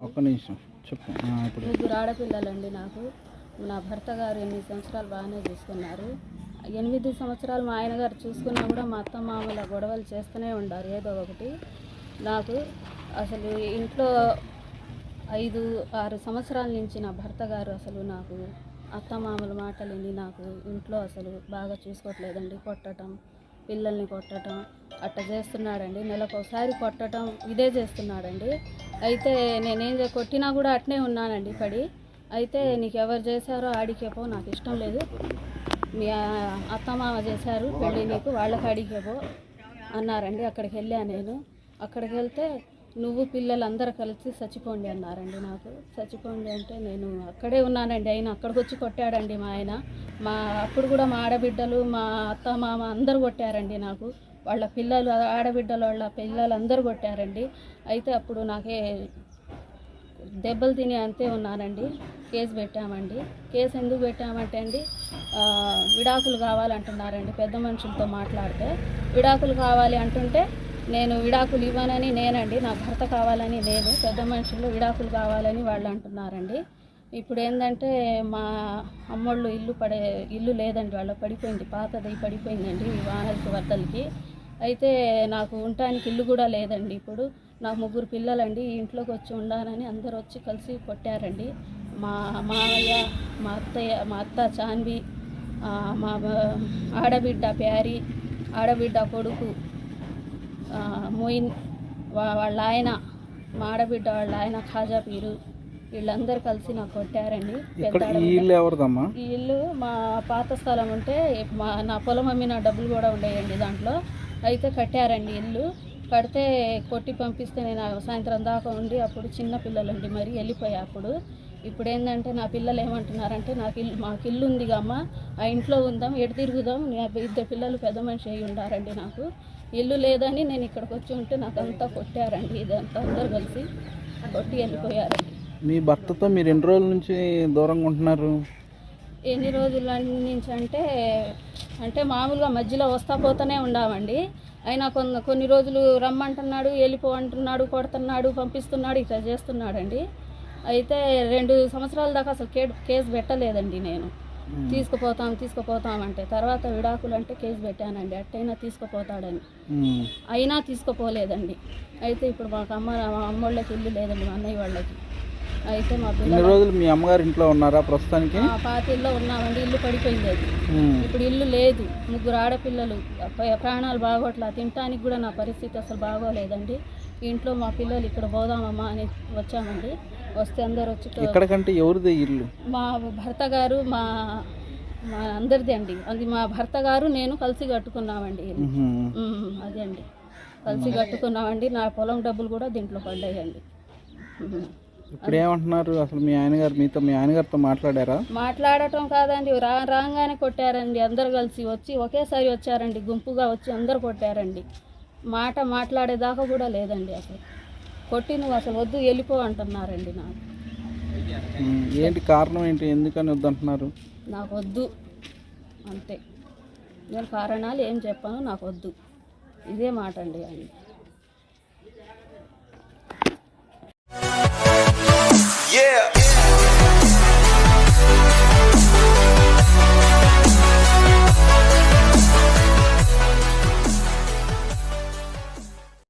ఒక్క నిమిషం. చెప్పు. ఇప్పుడు. ముగ్గురు ఆడపిల్లలండి నాకు. నా భర్త గారు ఎనిమిది సంవత్సరాలు బాగానే చూసుకున్నారు. ఎనిమిది సంవత్సరాలు మా ఆయన గారు చూసుకున్నా కూడా మా అత్త మామల గొడవలు చేస్తూనే ఉండారు. ఏదో ఒకటి. నాకు అసలు ఇంట్లో ఐదు ఆరు సంవత్సరాల నుంచి నా భర్త గారు అసలు నాకు అత్త మామల మాటలేని నాకు ఇంట్లో అసలు బాగా చూసుకోవట్లేదండి. కొట్టడం పిల్లల్ని కొట్టడం అట్ట చేస్తున్నాడండి. నెలకొకసారి కొట్టడం ఇదే చేస్తున్నాడండి. అయితే నేనేం కొట్టినా కూడా అట్నే ఉన్నానండి పడి. అయితే నీకు ఎవరు చేశారో ఆడికే పో నాకు ఇష్టం లేదు. మీ అత్తమామ చేశారు పెళ్ళి నీకు వాళ్ళకి అడిగేపో అన్నారండి. అక్కడికి వెళ్ళాను నేను. అక్కడికి వెళ్తే నువ్వు పిల్లలందరు కలిసి చచ్చిపోండి అన్నారండి నాకు. చచ్చిపోండి అంటే నేను అక్కడే ఉన్నానండి. ఆయన అక్కడికి వచ్చి కొట్టాడండి మా ఆయన. మా అప్పుడు కూడా మా ఆడబిడ్డలు మా అత్త మామ అందరు కొట్టారండి నాకు. వాళ్ళ పిల్లలు ఆడబిడ్డలు వాళ్ళ పిల్లలు అందరూ కొట్టారండి. అయితే అప్పుడు నాకే దెబ్బలు తిని అంతే ఉన్నానండి. కేసు పెట్టామండి. కేసు ఎందుకు పెట్టామంటే అండి విడాకులు కావాలంటున్నారండి పెద్ద మనుషులతో మాట్లాడితే. విడాకులు కావాలి అంటుంటే నేను విడాకులు ఇవ్వనని నేనండి. నా భర్త కావాలని నేను పెద్ద మనుషులు విడాకులు కావాలని వాళ్ళు అంటున్నారండి. ఇప్పుడు ఏంటంటే మా అమ్మోళ్ళు ఇల్లు పడే ఇల్లు లేదండి. వాళ్ళ పడిపోయింది. పాతది పడిపోయిందండి ఈ వానలకి వద్దలకి అయితే నాకు ఉండటానికి ఇల్లు కూడా లేదండి ఇప్పుడు. నాకు ముగ్గురు పిల్లలండి. ఈ ఇంట్లోకి వచ్చి ఉండాలని అందరూ వచ్చి కలిసి కొట్టారండి. మా మామయ్య మా అత్తయ్య మా అత్త చాన్వి మా ఆడబిడ్డ ప్యారి ఆడబిడ్డ కొడుకు మొయిన్ వాళ్ళ ఆయన మా ఆడబిడ్డ వాళ్ళ ఆయన ఖాజా పీరు వీళ్ళందరూ కలిసి నాకు కొట్టారండి. ఈ ఇల్లు మా పాత స్థలం ఉంటే మా నా పొలం అమ్మిన డబ్బులు కూడా ఉండేయండి దాంట్లో. అయితే కట్టారండి ఇల్లు. కడితే కొట్టి పంపిస్తే నేను సాయంత్రం దాకా ఉండి అప్పుడు చిన్న పిల్లలండి మరి వెళ్ళిపోయా అప్పుడు. ఇప్పుడు ఏంటంటే నా పిల్లలు ఏమంటున్నారంటే నాకు ఇల్లు మాకు ఇల్లు ఉంది అమ్మ ఆ ఇంట్లో ఉందాం ఎటు తిరుగుదాం నా ఇద్దరు పిల్లలు పెద్ద మనిషి అయి ఉండారండి నాకు. ఇల్లు లేదని నేను ఇక్కడికి వచ్చి ఉంటే నాకు అంతా కొట్టారండి ఇదంతా అందరు కలిసి కొట్టి వెళ్ళిపోయారండి. మీ భర్తతో మీరు ఎన్ని రోజుల నుంచి దూరంగా ఉంటున్నారు? ఎన్ని రోజుల నుంచి అంటే అంటే మామూలుగా మధ్యలో వస్తా పోతూనే ఉన్నామండి అయినా కొన్ని కొన్ని రోజులు రమ్మంటున్నాడు వెళ్ళిపో అంటున్నాడు కొడుతున్నాడు పంపిస్తున్నాడు ఇట్లా చేస్తున్నాడండి. అయితే రెండు సంవత్సరాల దాకా అసలు కే కేసు పెట్టలేదండి నేను. తీసుకుపోతాం తీసుకుపోతాం అంటే. తర్వాత విడాకులు అంటే కేసు పెట్టానండి. అట్టయినా తీసుకుపోతాడని. అయినా తీసుకుపోలేదండి. అయితే ఇప్పుడు మాకు అమ్మ మా అమ్మోళ్ళకి ఇల్లు లేదండి మా అన్నయ్య వాళ్ళకి. అయితే మా పిల్లలు రోజులు మీ అమ్మగారి ఇంట్లో ఉన్నారా ప్రస్తుతానికి? ఆ పాతిల్లో ఉన్నామండి. ఇల్లు పడిపోయింది అది. ఇప్పుడు ఇల్లు లేదు. ముగ్గురు ఆడపిల్లలు. ప్రాణాలు బాగోట్లా. తినటానికి కూడా నా పరిస్థితి అసలు బాగోలేదండి. ఇంట్లో మా పిల్లలు ఇక్కడ పోదామమ్మా అని వచ్చామండి. వస్తే అందరు వచ్చి ఎక్కడికంటే ఎవరిది ఇల్లు? మా భర్త గారు మా మా అందరిది అండి. అది మా భర్త గారు నేను కలిసి కట్టుకున్నామండి అదే అండి. కలిసి కట్టుకున్నామండి. నా పొలం డబ్బులు కూడా దీంట్లో పడ్డాయండి. ఇప్పుడు ఏమంటున్నారు? అసలు మీ ఆయన గారు మీతో మీ ఆయన గారితో మాట్లాడారా? మాట్లాడటం కాదండి. రా రాగానే కొట్టారండి. అందరు కలిసి వచ్చి ఒకేసారి వచ్చారండి. గుంపుగా వచ్చి అందరు కొట్టారండి. మాట మాట్లాడేదాకా కూడా లేదండి అసలు. కొట్టి నువ్వు అసలు వద్దు వెళ్ళిపో అంటున్నారండి నాకు. ఏంటి కారణం ఏంటి? ఎందుకని వద్దంటున్నారు? నాకు వద్దు. అంతే. నేను కారణాలు ఏం చెప్పాను నాకు వద్దు. ఇదే మాట అండి ఆయన.